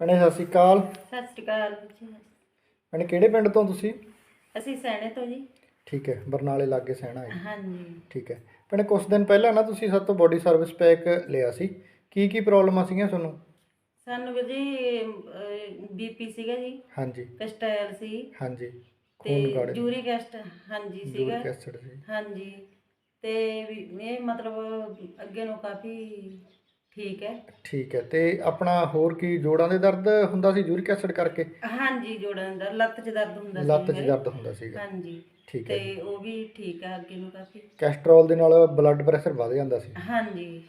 ਭੈਣੇ ਸਤਿ ਸ਼੍ਰੀ ਅਕਾਲ। ਸਤਿ ਸ਼੍ਰੀ ਅਕਾਲ ਜੀ। ਭੈਣੇ ਕਿਹੜੇ ਪਿੰਡ ਤੋਂ ਤੁਸੀਂ? ਅਸੀਂ ਸੈਣੇ ਤੋਂ ਜੀ। ਠੀਕ ਹੈ ਬਰਨਾਲੇ ਲਾਗੇ ਸਹਿਣਾ ਹੈ। ਹਾਂਜੀ। ਠੀਕ ਹੈ। ਭੈਣੇ ਕੁਝ ਦਿਨ ਪਹਿਲਾਂ ਨਾ ਤੁਸੀਂ ਸਾਡੇ ਤੋਂ ਬੋਡੀ ਸਰਵਿਸ ਪੈਕ ਲਿਆ ਸੀ। ਕੀ ਕੀ ਪ੍ਰੋਬਲਮਾਂ ਸੀਗੀਆਂ ਤੁਹਾਨੂੰ? ਸਾਨੂੰ ਵੀਰ ਜੀ ਬੀਪੀ ਸੀਗਾ ਜੀ। ਹਾਂਜੀ। ਕਸਟਾਇਲ ਸੀ। ਹਾਂਜੀ। ਤੇ ਖੂਨ ਗਾੜੇ। ਯੂਰਿਕ ਐਸਿਡ ਹਾਂਜੀ ਸੀਗਾ। ਯੂਰਿਕ ਐਸਿਡ ਸੀ। ਹਾਂਜੀ। ਤੇ ਵੀ ਇਹ ਮਤਲਬ ਅੱਗੇ ਨੂੰ ਕਾਫੀ ਠੀਕ ਹੈ। ਠੀਕ ਹੈ ਤੇ ਆਪਣਾ ਹੋਰ ਕੀ ਜੋੜਾਂ ਦੇ ਦਰਦ ਹੁੰਦਾ ਸੀ ਯੂਰਿਕ ਐਸਿਡ ਕਰਕੇ? ਹਾਂਜੀ ਜੋੜਾਂ ਦਾ ਲੱਤ 'ਚ ਦਰਦ ਹੁੰਦਾ ਸੀ ਲੱਤ 'ਚ ਮੇਰੇ। ਦਰਦ ਹੁੰਦਾ ਸੀਗਾ। ਹਾਂਜੀ ਠੀਕ ਹੈ ਤੇ ਉਹ ਵੀ ਠੀਕ ਹੈ ਅੱਗੇ ਨੂੰ ਕਾਫੀ। ਕੈਸਟਰੋਲ ਦੇ ਨਾਲ ਬਲੱਡ ਪ੍ਰੈਸ਼ਰ ਵੱਧ ਜਾਂਦਾ ਸੀ। ਹਾਂਜੀ।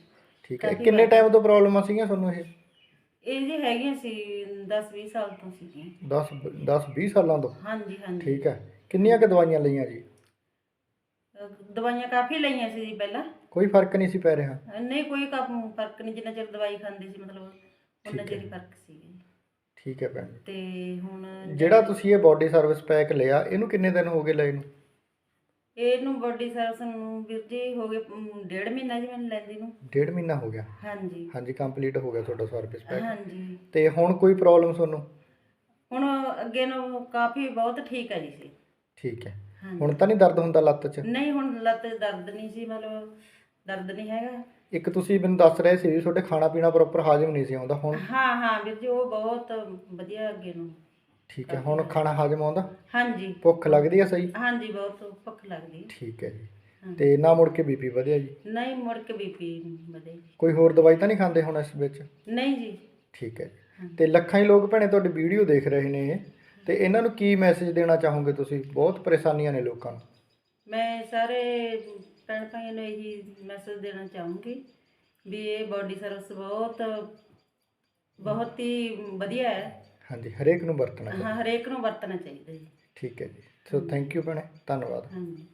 ਠੀਕ ਹੈ ਕਾਫੀ ਕਿੰਨੇ ਵੱਧ- ਟਾਈਮ ਤੋਂ ਪ੍ਰੋਬਲਮਾਂ ਸੀਗੀਆਂ ਤੁਹਾਨੂੰ ਇਹ? ਇਹ ਜੀ ਹੈਗੀਆਂ ਸੀ 10 20 ਸਾਲ ਤੋਂ ਸੀਗੀਆਂ। 10 10 20 ਸਾਲਾਂ ਤੋਂ? ਹਾਂਜੀ ਹਾਂਜੀ। ਠੀਕ ਹੈ ਕਿੰਨੀਆਂ ਕੁ ਦਵਾਈਆਂ ਲਈਆਂ ਜੀ? ਦਵਾਈਆਂ ਕਾਫੀ ਲਈਆਂ ਸੀ ਜੀ ਪਹਿਲਾਂ। ਕੋਈ ਫ਼ਰਕ ਨਹੀਂ ਸੀ ਪੈ ਰਿਹਾ? ਨਹੀਂ ਕੋਈ ਕੰਮ ਫ਼ਰਕ ਨਹੀਂ ਜਿੰਨਾ ਚਿਰ ਦਵਾਈ ਖਾਂਦੀ ਸੀ ਮਤਲਬ ਉਹਨਾਂ ਠੀਕ ਹੈ। ਚਿਰ ਹੀ। ਫ਼ਰਕ ਸੀ ਠੀਕ ਹੈ ਭੈਣ ਤੇ ਹੁਣ ਜਿਹੜਾ ਤੁਸੀਂ ਇਹ ਬਾਡੀ ਸਰਵਿਸ ਪੈਕ ਲਿਆ ਇਹਨੂੰ ਕਿੰਨੇ ਦਿਨ ਹੋ ਗਏ ਲਏ ਨੂੰ? ਇਹਨੂੰ ਬੋਡੀ ਸਰਵਿਸ ਨੂੰ ਵੀਰ ਜੀ ਹੋ ਗਏ ਅਮ, ਡੇਢ ਮਹੀਨਾ ਜੀ ਮੈਨੂੰ ਲੈਂਦੀ ਨੂੰ। ਡੇਢ ਮਹੀਨਾ ਹੋ ਗਿਆ? ਹਾਂਜੀ। ਹਾਂਜੀ ਕੰਪਲੀਟ ਹੋ ਗਿਆ ਤੁਹਾਡਾ ਸਰਵਿਸ ਪੈਕ ਹਾਂਜੀ। ਤੇ ਹੁਣ ਕੋਈ ਪ੍ਰੋਬਲਮ ਤੁਹਾਨੂੰ? ਹੁਣ ਅੱਗੇ ਨੂੰ ਕਾਫੀ ਬਹੁਤ ਠੀਕ ਹੈ ਜੀ ਸੀ। ਠੀਕ ਹੈ। ਹੁਣ ਤਾਂ ਨਹੀਂ ਦਰਦ ਹੁੰਦਾ ਲੱਤ 'ਚ? ਨਹੀਂ ਹੁਣ ਲੱਤ 'ਚ ਦਰਦ ਨਹੀਂ ਸੀ ਮਤਲਬ ਦਰਦ ਨਹੀਂ ਹੈਗਾ। ਇੱਕ ਤੁਸੀਂ ਮੈਨੂੰ ਦੱਸ ਰਹੇ ਸੀ ਵੀ ਤੁਹਾਡੇ ਖਾਣਾ ਪੀਣਾ ਪ੍ਰੋਪਰ ਹਾਜ਼ਮ ਨਹੀਂ ਸੀ ਆਉਂਦਾ ਹੁਣ? ਹਾਂ ਹਾਂ ਵੀਰ ਜੀ ਉਹ ਬਹੁਤ ਵਧੀਆ ਅੱਗੇ ਨੂੰ ਠੀਕ ਹੈ ਹੁਣ ਖਾਣਾ ਹਾਜ਼ਮ ਆਉਂਦਾ? ਹਾਂਜੀ। ਭੁੱਖ ਲੱਗਦੀ ਹੈ ਸਹੀ? ਹਾਂਜੀ ਬਹੁਤ ਭੁੱਖ ਲੱਗਦੀ। ਠੀਕ ਹੈ ਜੀ। ਹਾਂ। ਤੇ ਨਾ ਮੁੜ ਕੇ ਬੀਪੀ ਵਧਿਆ ਜੀ? ਨਹੀਂ ਮੁੜ ਕੇ ਬੀਪੀ ਵਧੇ ਜੀ। ਕੋਈ ਹੋਰ ਦਵਾਈ ਤਾਂ ਨਹੀਂ ਖਾਂਦੇ ਹੁਣ ਇਸ ਵਿੱਚ? ਨਹੀਂ ਜੀ। ਠੀਕ ਹੈ ਜੀ। ਤੇ ਲੱਖਾਂ ਹੀ ਲੋਕ ਭੈਣੇ ਤੁਹਾਡੀ ਵੀਡੀਓ ਦੇਖ ਰਹੇ ਨੇ। ਤੇ ਇਹਨਾਂ ਨੂੰ ਕੀ ਮੈਸੇਜ ਦੇਣਾ ਚਾਹੋਗੇ ਤੁਸੀਂ? ਬਹੁਤ ਪਰੇਸ਼ਾਨੀਆਂ ਨੇ ਲੋਕਾਂ ਨੂੰ। ਮੈਂ ਸਾਰੇ ਭੈਣ ਭਾਈਆਂ ਨੂੰ ਇਹੀ ਮੈਸੇਜ ਦੇਣਾ ਚਾਹੂੰਗੀ ਵੀ ਇਹ ਬਾਡੀ ਸਰਵਿਸ ਬਹੁਤ ਬਹੁਤ ਹੀ ਵਧੀਆ ਹੈ। ਹਾਂਜੀ ਹਰੇਕ ਨੂੰ ਵਰਤਣਾ ਚਾਹੀਦਾ ਹਾਂ ਹਰੇਕ ਨੂੰ ਵਰਤਣਾ ਚਾਹੀਦਾ ਜੀ। ਠੀਕ ਹੈ ਜੀ। ਸੋ ਥੈਂਕ ਯੂ ਭੈਣੇ। ਧੰਨਵਾਦ। ਹਾਂਜੀ।